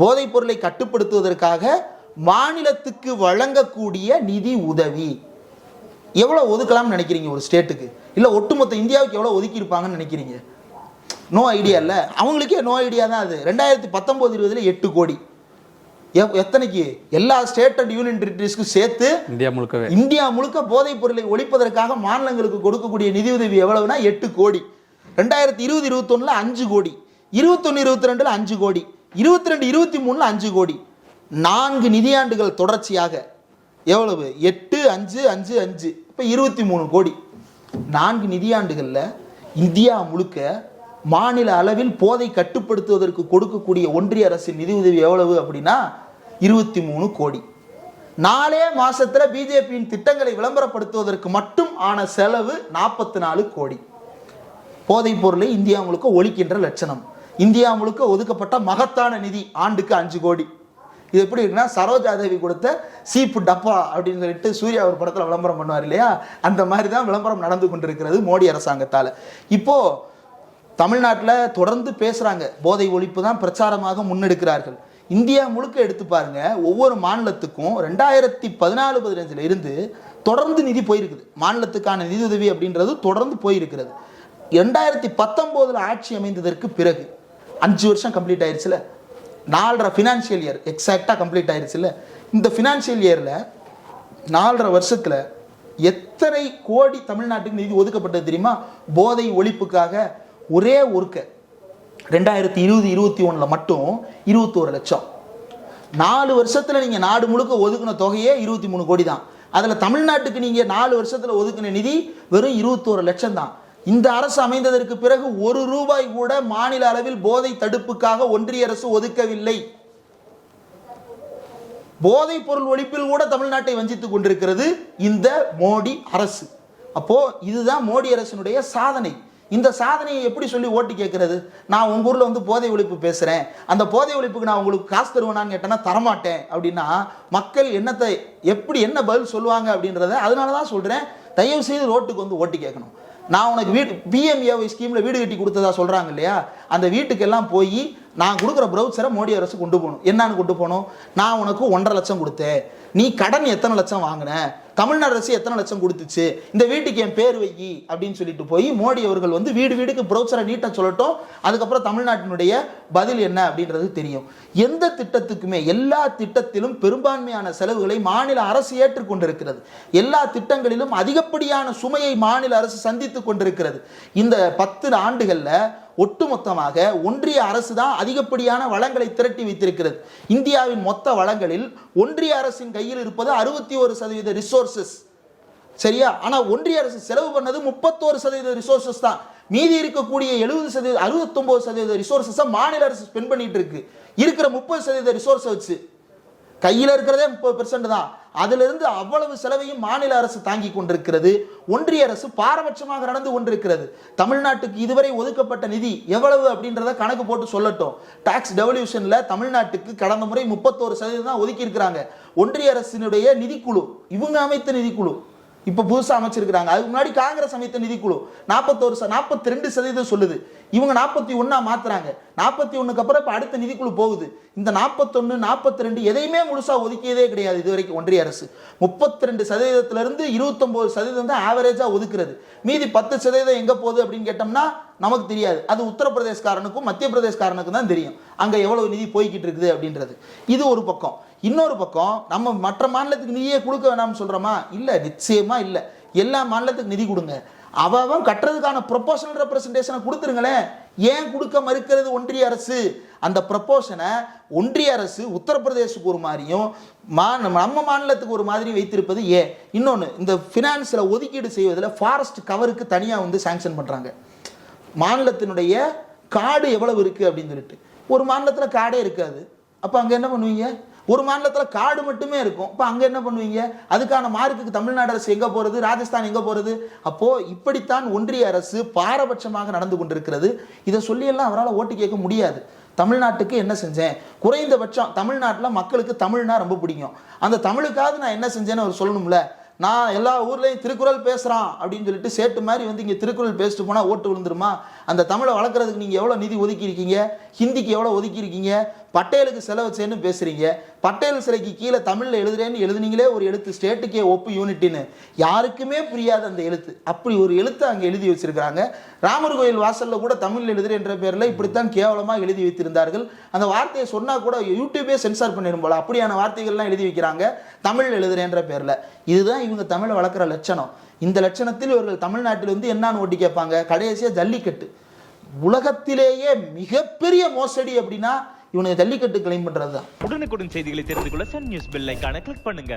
போதைப் பொருளை கட்டுப்படுத்துவதற்காக மாநிலத்துக்கு வழங்கக்கூடிய நிதி உதவி. எவ்வளோ ஒதுக்கலாம்னு நினைக்கிறீங்க ஒரு ஸ்டேட்டுக்கு? இல்லை ஒட்டுமொத்த இந்தியாவுக்கு எவ்வளோ ஒதுக்கி இருப்பாங்கன்னு நினைக்கிறீங்க? நோ ஐடியா இல்லை. அவங்களுக்கே நோ ஐடியா தான் அது. ரெண்டாயிரத்தி பத்தொம்போது இருபதுல எட்டு கோடி. எத்தனைக்கு? எல்லா ஸ்டேட் அண்ட் யூனியன் டெரிட்டரிஸ்க்கும் சேர்த்து இந்தியா முழுக்கவே. இந்தியா முழுக்க போதைப் பொருளை ஒழிப்பதற்காக மாநிலங்களுக்கு கொடுக்கக்கூடிய நிதியுதவி எவ்வளவுனா எட்டு கோடி. ரெண்டாயிரத்தி இருபது இருபத்தொன்னுல அஞ்சு கோடி. இருபத்தொன்னு இருபத்தி ரெண்டுல அஞ்சு கோடி. இருபத்தி ரெண்டு இருபத்தி மூணில் அஞ்சு கோடி. நான்கு நிதியாண்டுகள் தொடர்ச்சியாக. எவ்வளவு? எட்டு அஞ்சு அஞ்சு அஞ்சு. இப்போ இருபத்தி மூணு கோடி. நான்கு நிதியாண்டுகளில் இந்தியா முழுக்க மாநில அளவில் போதை கட்டுப்படுத்துவதற்கு கொடுக்கக்கூடிய ஒன்றிய அரசின் நிதியுதவி எவ்வளவு அப்படின்னா இருபத்தி மூணு கோடி. நாலே மாசத்துல பிஜேபியின் திட்டங்களை விளம்பரப்படுத்துவதற்கு மட்டும் ஆன செலவு நாற்பத்தி நாலு கோடி. போதைப் பொருளை இந்தியா முழுக்க ஒழிக்கின்ற லட்சணம். இந்தியா முழுக்க ஒதுக்கப்பட்ட மகத்தான நிதி ஆண்டுக்கு அஞ்சு கோடி. இது எப்படி இருக்குன்னா சரோஜா தேவி கொடுத்த சீப்பு டப்பா அப்படின்னு சொல்லிட்டு சூர்யா ஒரு படத்தில் விளம்பரம் பண்ணுவார் இல்லையா? அந்த மாதிரி தான் விளம்பரம் நடந்து கொண்டிருக்கிறது மோடி அரசாங்கத்தால். இப்போது தமிழ்நாட்டில் தொடர்ந்து பேசுகிறாங்க போதை ஒழிப்பு தான் பிரச்சாரமாக முன்னெடுக்கிறார்கள். இந்தியா முழுக்க எடுத்து பாருங்க ஒவ்வொரு மாநிலத்துக்கும் ரெண்டாயிரத்தி பதினாலு பதினஞ்சுல இருந்து தொடர்ந்து நிதி போயிருக்குது. மாநிலத்துக்கான நிதியுதவி அப்படின்றது தொடர்ந்து போயிருக்கிறது. ரெண்டாயிரத்தி பத்தொம்போதில் ஆட்சி அமைந்ததற்கு பிறகு அஞ்சு வருஷம் கம்ப்ளீட் ஆயிடுச்சுல நாலரை ஃபினான்ஷியல் இயர் எக்ஸாக்டாக கம்ப்ளீட் ஆயிடுச்சுல இந்த ஃபினான்ஷியல் இயரில் நாலரை வருஷத்தில் எத்தனை கோடி தமிழ்நாட்டுக்கு நிதி ஒதுக்கப்பட்டது தெரியுமா? போதை ஒழிப்புக்காக ஒரே ஒருக்க ரெண்டாயிரத்தி இருபது இருபத்தி ஒன்றில் மட்டும் இருபத்தோரு லட்சம். நாலு வருஷத்தில் நீங்கள் நாடு முழுக்க ஒதுக்கின தொகையே இருபத்தி மூணு கோடி தான் அதில் தமிழ்நாட்டுக்கு நீங்கள் நாலு வருஷத்தில் ஒதுக்கின நிதி வெறும் இருபத்தோரு லட்சம் தான் இந்த அரசு அமைந்ததற்கு பிறகு ஒரு ரூபாய் கூட மாநில அளவில் போதை தடுப்புக்காக ஒன்றிய அரசு ஒதுக்கவில்லை. போதைப் பொருள் ஒழிப்பில் கூட தமிழ்நாட்டை வஞ்சித்துக் கொண்டிருக்கிறது இந்த மோடி அரசு. அப்போ இதுதான் மோடி அரசினுடைய சாதனை. இந்த சாதனையை எப்படி சொல்லி ஓட்டு கேட்கறது? நான் உங்க ஊர்ல வந்து போதை ஒழிப்பு பேசுறேன். அந்த போதை ஒழிப்புக்கு நான் உங்களுக்கு காசு தருவேனான்னு கேட்டேன்னா தரமாட்டேன் அப்படின்னா மக்கள் என்னத்தை எப்படி என்ன பதில் சொல்லுவாங்க அப்படின்றத அதனால தான் சொல்றேன். தயவு செய்து ரோட்டுக்கு வந்து ஓட்டு கேட்கணும். நான் உனக்கு வீடு பிஎம்ஏஒய் ஸ்கீமில் வீடு கட்டி கொடுத்ததா சொல்கிறாங்க இல்லையா? அந்த வீட்டுக்கெல்லாம் போய் நான் கொடுக்குற ப்ரௌசரை மோடி அரசு கொண்டு போகணும். என்னன்னு கொண்டு போகணும்? நான் உனக்கு ஒன்றரை லட்சம் கொடுத்தேன். நீ கடன் எத்தனை லட்சம் வாங்கின? தமிழ்நாடு அரசு எத்தனை லட்சம் கொடுத்துச்சு? இந்த வீட்டுக்கு என் பேர் வை அப்படின்னு சொல்லிட்டு போய் மோடி அவர்கள் வந்து வீடு வீடுக்கு ப்ரௌசரை நீட்ட சொல்லட்டும். அதுக்கப்புறம் தமிழ்நாட்டினுடைய பதில் என்ன அப்படின்றது தெரியும். எந்த திட்டத்துக்குமே எல்லா திட்டத்திலும் பெரும்பான்மையான செலவுகளை மாநில அரசு ஏற்றுக்கொண்டிருக்கிறது. எல்லா திட்டங்களிலும் அதிகப்படியான சுமையை மாநில அரசு சந்தித்துக் கொண்டிருக்கிறது. இந்த பத்து ஆண்டுகளில் ஒட்டுமொத்தமாக ஒன்றிய அரசு தான் அதிகப்படியான வளங்களை திரட்டி வைத்திருக்கிறது. இந்தியாவின் மொத்த வளங்களில் ஒன்றிய அரசின் கையில் இருப்பது அறுபத்தி ஒரு சதவீத ரிசோர்சஸ் சரியா? ஆனால் ஒன்றிய அரசு செலவு பண்ணது முப்பத்தோரு சதவீத ரிசோர்சஸ் தான். மீதி இருக்கக்கூடிய எழுபது சதவீத அறுபத்தொம்பது சதவீத ரிசோர்சஸை மாநில அரசு ஸ்பெண்ட் பண்ணிட்டு இருக்கு. இருக்கிற முப்பது சதவீத ரிசோர்ஸை வச்சு. கையில் இருக்கிறதே முப்பது பெர்சன்ட் தான். அதிலிருந்து அவ்வளவு செலவையும் மாநில அரசு தாங்கி கொண்டிருக்கிறது. ஒன்றிய அரசு பாரபட்சமாக நடந்து கொண்டிருக்கிறது. தமிழ்நாட்டுக்கு இதுவரை ஒதுக்கப்பட்ட நிதி எவ்வளவு அப்படின்றத கணக்கு போட்டு சொல்லட்டும். டாக்ஸ் டெவல்யூஷனில் தமிழ்நாட்டுக்கு கடந்த முறை முப்பத்தோரு சதவீதம் தான் ஒதுக்கியிருக்கிறாங்க. ஒன்றிய அரசினுடைய நிதிக்குழு இவங்க அமைத்த நிதிக்குழு இப்போ புதுசாக அமைச்சிருக்கிறாங்க. அதுக்கு முன்னாடி காங்கிரஸ் அமைத்த நிதிக்குழு நாற்பத்தோரு ச நாற்பத்தி ரெண்டு சதவீதம் சொல்லுது. இவங்க நாற்பத்தி ஒன்றா மாற்றுறாங்க நாற்பத்தி ஒன்றுக்கு அப்புறம் இப்போ அடுத்த நிதிக்குழு போகுது. இந்த நாற்பத்தொன்று நாற்பத்தி ரெண்டு எதையுமே முழுசாக ஒதுக்கியதே கிடையாது இது வரைக்கும் ஒன்றிய அரசு. முப்பத்தி ரெண்டு சதவீதத்திலிருந்து இருபத்தொம்போது சதவீதம் தான் ஆவரேஜாக ஒதுக்குறது. மீதி பத்து சதவீதம் எங்கே போகுது அப்படின்னு கேட்டோம்னா நமக்கு தெரியாது. அது உத்தரப்பிரதேஷ்காரனுக்கும் மத்திய பிரதேஷ்காரனுக்கும் தான் தெரியும். அங்கே எவ்வளவு நிதி போய்கிட்டு இருக்குது அப்படின்றது. இது ஒரு பக்கம். இன்னொரு பக்கம் நம்ம மற்ற மாநிலத்துக்கு நிதியே கொடுக்க வேணாம்னு சொல்கிறோமா இல்லை நிச்சயமாக இல்லை. எல்லா மாநிலத்துக்கு நிதி கொடுங்க. அவன் கட்டுறதுக்கான ப்ரொபோஷனல் ரெப்ரசன்டேஷனை கொடுத்துருங்களேன். ஏன் கொடுக்க மறுக்கிறது ஒன்றிய அரசு? அந்த ப்ரொபோஷனை ஒன்றிய அரசு உத்தரப்பிரதேசத்துக்கு ஒரு மாதிரியும் மா நம்ம மாநிலத்துக்கு ஒரு மாதிரி வைத்திருப்பது ஏன்? இன்னொன்று இந்த ஃபினான்ஸில் ஒதுக்கீடு செய்வதில் ஃபாரஸ்ட் கவருக்கு தனியாக வந்து சாங்ஷன் பண்ணுறாங்க மாநிலத்தினுடைய காடு எவ்வளவு இருக்குது அப்படின்னு சொல்லிட்டு. ஒரு மாநிலத்தில் காடே இருக்காது. அப்போ அங்கே என்ன பண்ணுவீங்க? ஒரு மாநிலத்தில் காடு மட்டுமே இருக்கும். இப்போ அங்கே என்ன பண்ணுவீங்க? அதுக்கான மார்க்குக்கு தமிழ்நாடு அரசு எங்கே போகிறது ராஜஸ்தான் எங்கே போகிறது அப்போது இப்படித்தான் ஒன்றிய அரசு பாரபட்சமாக நடந்து கொண்டிருக்கிறது. இதை சொல்லியெல்லாம் அவரால் ஓட்டு கேட்க முடியாது. தமிழ்நாட்டுக்கு என்ன செஞ்சேன்? குறைந்தபட்சம் தமிழ்நாட்டில் மக்களுக்கு தமிழ்னா ரொம்ப பிடிக்கும். அந்த தமிழுக்காவது நான் என்ன செஞ்சேன்னு அவர் சொல்லணும்ல? நான் எல்லா ஊர்லேயும் திருக்குறள் பேசுகிறான் அப்படின்னு சொல்லிட்டு சேட்டு மாதிரி வந்து இங்கே திருக்குறள் பேசிட்டு போனால் ஓட்டு விழுந்துருமா அந்த தமிழை வளர்க்குறதுக்கு நீங்கள் எவ்வளோ நிதி ஒதுக்கியிருக்கீங்க ஹிந்திக்கு எவ்வளோ ஒதுக்கியிருக்கீங்க பட்டேலுக்கு சிலை வச்சேன்னு பேசுகிறீங்க பட்டேல் சிலைக்கு கீழே தமிழில் எழுதுறேன்னு எழுதுனீங்களே ஒரு எழுத்து ஸ்டேட்டுக்கே ஒப்பு யூனிட்டின்னு யாருக்குமே புரியாத அந்த எழுத்து அப்படி ஒரு எழுத்து அங்கே எழுதி வச்சிருக்காங்க ராமர் கோயில் வாசலில் கூட தமிழ் எழுதுறேன்ற பேரில் இப்படித்தான் கேவலமாக எழுதி வைத்திருந்தார்கள் அந்த வார்த்தையை சொன்னால் கூட யூடியூபே சென்சார் பண்ணிடும் போல அப்படியான வார்த்தைகள்லாம் எழுதி வைக்கிறாங்க தமிழ் எழுதுறேன்ற பேரில் இதுதான் இவங்க தமிழை வளர்க்குற லட்சணம். இந்த லட்சணத்தில் இவர்கள் தமிழ்நாட்டில் வந்து என்னான்னு ஓட்டி கேட்பாங்க? கடைசியா ஜல்லிக்கட்டு. உலகத்திலேயே மிகப்பெரிய மோசடி அப்படின்னா இவனுக்கு ஜல்லிக்கட்டு கிளைம் பண்றது தான் உடனுக்குடன் செய்திகளை தெரிந்து கொள்ள சன் நியூஸ் பெல் கிளிக் பண்ணுங்க.